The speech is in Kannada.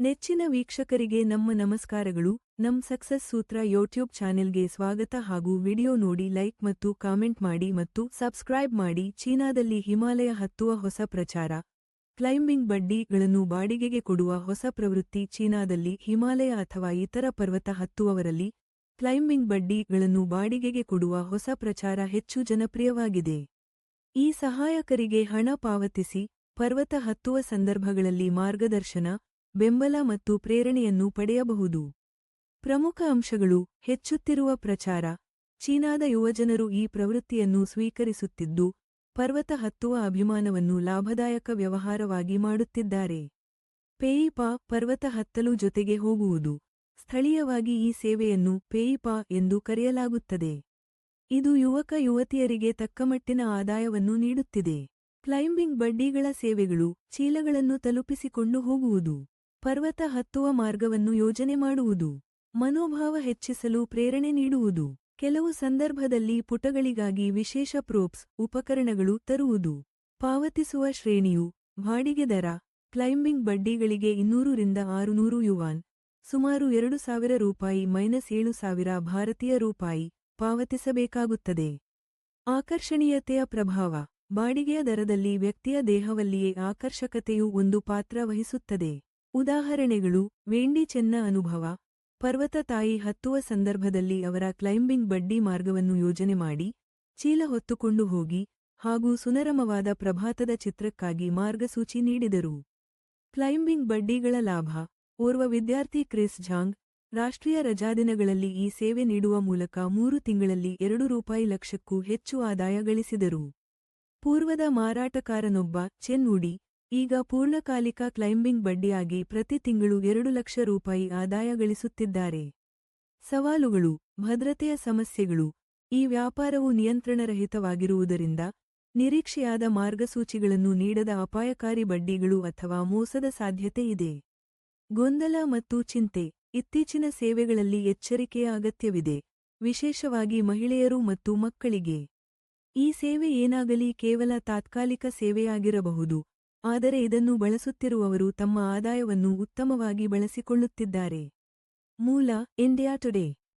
ನೆಚ್ಚಿನ ವೀಕ್ಷಕರಿಗೆ ನಮ್ಮ ನಮಸ್ಕಾರಗಳು. ನಮ್ ಸಕ್ಸಸ್ ಸೂತ್ರ ಯೂಟ್ಯೂಬ್ ಚಾನೆಲ್ಗೆ ಸ್ವಾಗತ ಹಾಗೂ ವಿಡಿಯೋ ನೋಡಿ ಲೈಕ್ ಮತ್ತು ಕಾಮೆಂಟ್ ಮಾಡಿ ಮತ್ತು ಸಬ್ಸ್ಕ್ರೈಬ್ ಮಾಡಿ. ಚೀನಾದಲ್ಲಿ ಹಿಮಾಲಯ ಹತ್ತುವ ಹೊಸ ಪ್ರಚಾರ. ಕ್ಲೈಂಬಿಂಗ್ ಬಡ್ಡಿಗಳನ್ನು ಬಾಡಿಗೆಗೆ ಕೊಡುವ ಹೊಸ ಪ್ರವೃತ್ತಿ ಚೀನಾದಲ್ಲಿ ಹಿಮಾಲಯ ಅಥವಾ ಇತರ ಪರ್ವತ ಹತ್ತುವವರಲ್ಲಿ ಕ್ಲೈಂಬಿಂಗ್ ಬಡ್ಡಿಗಳನ್ನು ಬಾಡಿಗೆಗೆ ಕೊಡುವ ಹೊಸ ಪ್ರಚಾರ ಹೆಚ್ಚು ಜನಪ್ರಿಯವಾಗಿದೆ. ಈ ಸಹಾಯಕರಿಗೆ ಹಣ ಪಾವತಿಸಿ, ಪರ್ವತ ಹತ್ತುವ ಸಂದರ್ಭಗಳಲ್ಲಿ ಮಾರ್ಗದರ್ಶನ ಬೆಂಬಲ ಮತ್ತು ಪ್ರೇರಣೆಯನ್ನು ಪಡೆಯಬಹುದು. ಪ್ರಮುಖ ಅಂಶಗಳು ಹೆಚ್ಚುತ್ತಿರುವ ಪ್ರಚಾರ. ಚೀನಾದ ಯುವಜನರು ಈ ಪ್ರವೃತ್ತಿಯನ್ನು ಸ್ವೀಕರಿಸುತ್ತಿದ್ದು, ಪರ್ವತ ಹತ್ತುವ ಅಭಿಮಾನವನ್ನು ಲಾಭದಾಯಕ ವ್ಯವಹಾರವಾಗಿ ಮಾಡುತ್ತಿದ್ದಾರೆ. ಪೇಯಿಪಾ ಪರ್ವತ ಹತ್ತಲು ಜೊತೆಗೆ ಹೋಗುವುದು. ಸ್ಥಳೀಯವಾಗಿ ಈ ಸೇವೆಯನ್ನು ಪೇಯಿಪಾ ಎಂದು ಕರೆಯಲಾಗುತ್ತದೆ. ಇದು ಯುವಕ ಯುವತಿಯರಿಗೆ ತಕ್ಕಮಟ್ಟಿನ ಆದಾಯವನ್ನು ನೀಡುತ್ತಿದೆ. ಕ್ಲೈಂಬಿಂಗ್ ಬಡ್ಡಿಗಳ ಸೇವೆಗಳು ಚೀಲಗಳನ್ನು ತಲುಪಿಸಿಕೊಂಡು ಹೋಗುವುದು. ಪರ್ವತ ಹತ್ತುವ ಮಾರ್ಗವನ್ನು ಯೋಜನೆ ಮಾಡುವುದು, ಮನೋಭಾವ ಹೆಚ್ಚಿಸಲು ಪ್ರೇರಣೆ ನೀಡುವುದು, ಕೆಲವು ಸಂದರ್ಭದಲ್ಲಿ ಪುಟಗಳಿಗಾಗಿ ವಿಶೇಷ ಪ್ರೋಪ್ಸ್, ಉಪಕರಣಗಳು ತರುವುದು, ಪಾವತಿಸುವ ಶ್ರೇಣಿಯು, ಬಾಡಿಗೆ ದರ, ಕ್ಲೈಂಬಿಂಗ್ ಬಡ್ಡಿಗಳಿಗೆ ಇನ್ನೂರರಿಂದ ಆರುನೂರು ಯುವಾನ್, ಸುಮಾರು ಎರಡು ಸಾವಿರ ರೂಪಾಯಿ ಮೈನಸ್ ಏಳು ಸಾವಿರ ಭಾರತೀಯ ರೂಪಾಯಿ ಪಾವತಿಸಬೇಕಾಗುತ್ತದೆ. ಆಕರ್ಷಣೀಯತೆಯ ಪ್ರಭಾವ, ಬಾಡಿಗೆಯ ದರದಲ್ಲಿ ವ್ಯಕ್ತಿಯ ದೇಹವಲ್ಲಿಯೇ ಆಕರ್ಷಕತೆಯು ಒಂದು ಪಾತ್ರ ವಹಿಸುತ್ತದೆ. ಉದಾಹರಣೆಗಳು, ವೇಂಡಿ ಚೆನ್ನ ಅನುಭವ, ಪರ್ವತ ತಾಯಿ ಹತ್ತುವ ಸಂದರ್ಭದಲ್ಲಿ ಅವರ ಕ್ಲೈಂಬಿಂಗ್ ಬಡ್ಡಿ ಮಾರ್ಗವನ್ನು ಯೋಜನೆ ಮಾಡಿ, ಚೀಲ ಹೊತ್ತುಕೊಂಡು ಹೋಗಿ ಹಾಗೂ ಸುನರಮವಾದ ಪ್ರಭಾತದ ಚಿತ್ರಕ್ಕಾಗಿ ಮಾರ್ಗಸೂಚಿ ನೀಡಿದರು. ಕ್ಲೈಂಬಿಂಗ್ ಬಡ್ಡಿಗಳ ಲಾಭ, ಓರ್ವ ವಿದ್ಯಾರ್ಥಿ ಕ್ರಿಸ್ ಝಾಂಗ್ ರಾಷ್ಟ್ರೀಯ ರಜಾದಿನಗಳಲ್ಲಿ ಈ ಸೇವೆ ನೀಡುವ ಮೂಲಕ ಮೂರು ತಿಂಗಳಲ್ಲಿ ಎರಡು ರೂಪಾಯಿ ಲಕ್ಷಕ್ಕೂ ಹೆಚ್ಚು ಆದಾಯ ಗಳಿಸಿದರು. ಪೂರ್ವದ ಮಾರಾಟಕಾರನೊಬ್ಬ ಚೆನ್ ಉಡಿ ಈಗ ಪೂರ್ಣಕಾಲಿಕ ಕ್ಲೈಂಬಿಂಗ್ ಬಡ್ಡಿಯಾಗಿ ಪ್ರತಿ ತಿಂಗಳು ಎರಡು ಲಕ್ಷ ರೂಪಾಯಿ ಆದಾಯ ಗಳಿಸುತ್ತಿದ್ದಾರೆ. ಸವಾಲುಗಳು, ಭದ್ರತೆಯ ಸಮಸ್ಯೆಗಳು, ಈ ವ್ಯಾಪಾರವು ನಿಯಂತ್ರಣರಹಿತವಾಗಿರುವುದರಿಂದ ನಿರೀಕ್ಷೆಯಾದ ಮಾರ್ಗಸೂಚಿಗಳನ್ನು ನೀಡದ ಅಪಾಯಕಾರಿ ಬಡ್ಡಿಗಳು ಅಥವಾ ಮೋಸದ ಸಾಧ್ಯತೆ ಇದೆ. ಗೊಂದಲ ಮತ್ತು ಚಿಂತೆ, ಇತ್ತೀಚಿನ ಸೇವೆಗಳಲ್ಲಿ ಎಚ್ಚರಿಕೆಯ ಅಗತ್ಯವಿದೆ, ವಿಶೇಷವಾಗಿ ಮಹಿಳೆಯರು ಮತ್ತು ಮಕ್ಕಳಿಗೆ. ಈ ಸೇವೆ ಏನಾಗಲಿ ಕೇವಲ ತಾತ್ಕಾಲಿಕ ಸೇವೆಯಾಗಿರಬಹುದು ಆದರೆ ಇದನ್ನು ಬಳಸುತ್ತಿರುವವರು ತಮ್ಮ ಆದಾಯವನ್ನು ಉತ್ತಮವಾಗಿ ಬಳಸಿಕೊಳ್ಳುತ್ತಿದ್ದಾರೆ. ಮೂಲ ಇಂಡಿಯಾ ಟುಡೇ